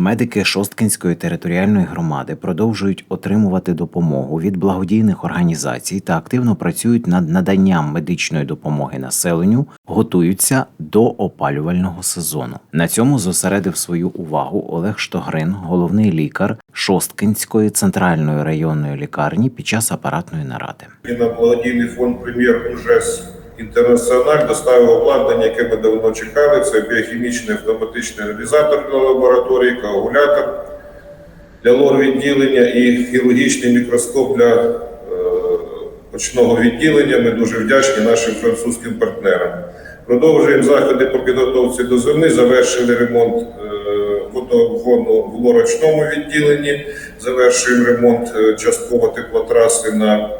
Медики Шосткинської територіальної громади продовжують отримувати допомогу від благодійних організацій та активно працюють над наданням медичної допомоги населенню, готуються до опалювального сезону. На цьому зосередив свою увагу Олег Штогрин, головний лікар Шосткинської центральної районної лікарні під час апаратної наради. І на благодійний фонд прем'єр УЖЕС Інтернаціональ доставив обладнання, яке ми давно чекали. Це біохімічний автоматичний аналізатор для лабораторії, коагулятор для лор-відділення і хірургічний мікроскоп для е, очного відділення. Ми дуже вдячні нашим французьким партнерам. Продовжуємо заходи по підготовці до зими. Завершили ремонт е, водогону в лорочному відділенні. Завершуємо ремонт е, частково теплотраси на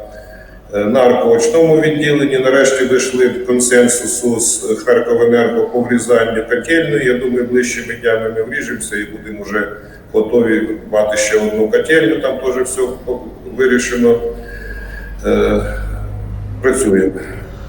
е, наркоочному відділенні. Нарешті дійшли до консенсусу з Харковенерго по врізанню котельної. Я думаю, ближчими днями ми вріжемося і будемо вже готові мати ще одну котельню. Там теж все вирішено. Е, Працюємо.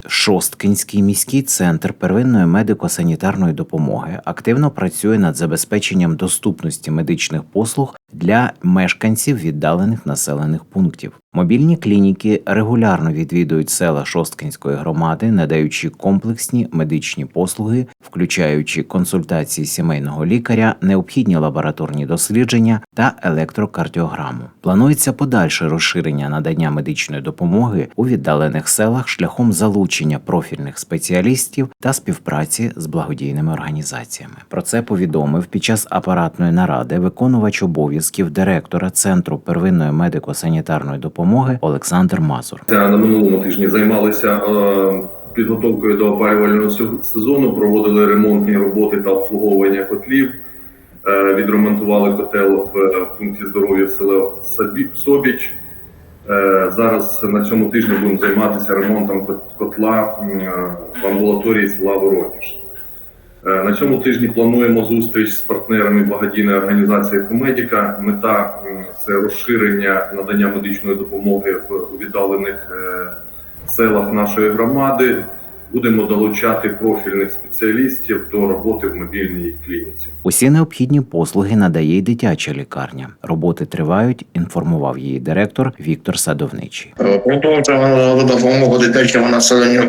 Шосткинський міський центр первинної медико-санітарної допомоги активно працює над забезпеченням доступності медичних послуг для мешканців віддалених населених пунктів. Мобільні клініки регулярно відвідують села Шосткинської громади, надаючи комплексні медичні послуги, включаючи консультації сімейного лікаря, необхідні лабораторні дослідження та електрокардіограму. Планується подальше розширення надання медичної допомоги у віддалених селах шляхом залучення профільних спеціалістів та співпраці з благодійними організаціями. Про це повідомив під час апаратної наради виконувач обов'язків директора Центру первинної медико-санітарної допомоги Олександр Мазур. На минулому тижні займалися е, підготовкою до опалювального се- сезону, проводили ремонтні роботи та обслуговування котлів. Е, Відремонтували котел в е, пункті здоров'я село Собіч. Зараз на цьому тижні будемо займатися ремонтом котла в амбулаторії села Вороніж. Е, На цьому тижні плануємо зустріч з партнерами благодійної організації Комедіка. Мета це розширення надання медичної допомоги в віддалених е, селах нашої громади. Будемо долучати профільних спеціалістів до роботи в мобільній клініці. Усі необхідні послуги надає й дитяча лікарня. Роботи тривають, інформував її директор Віктор Садовничий. Продовжуємо допомогу дитячому населенню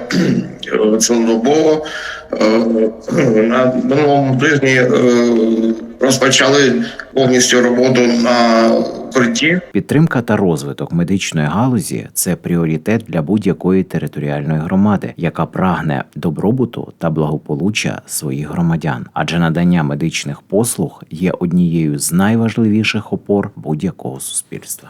цілодобово. Е, На минулому тижні е, розпочали повністю роботу на укритті. Підтримка та розвиток медичної галузі це пріоритет для будь-якої територіальної громади, яка прагне добробуту та благополуччя своїх громадян, адже надання медичних послуг є однією з найважливіших опор будь-якого суспільства.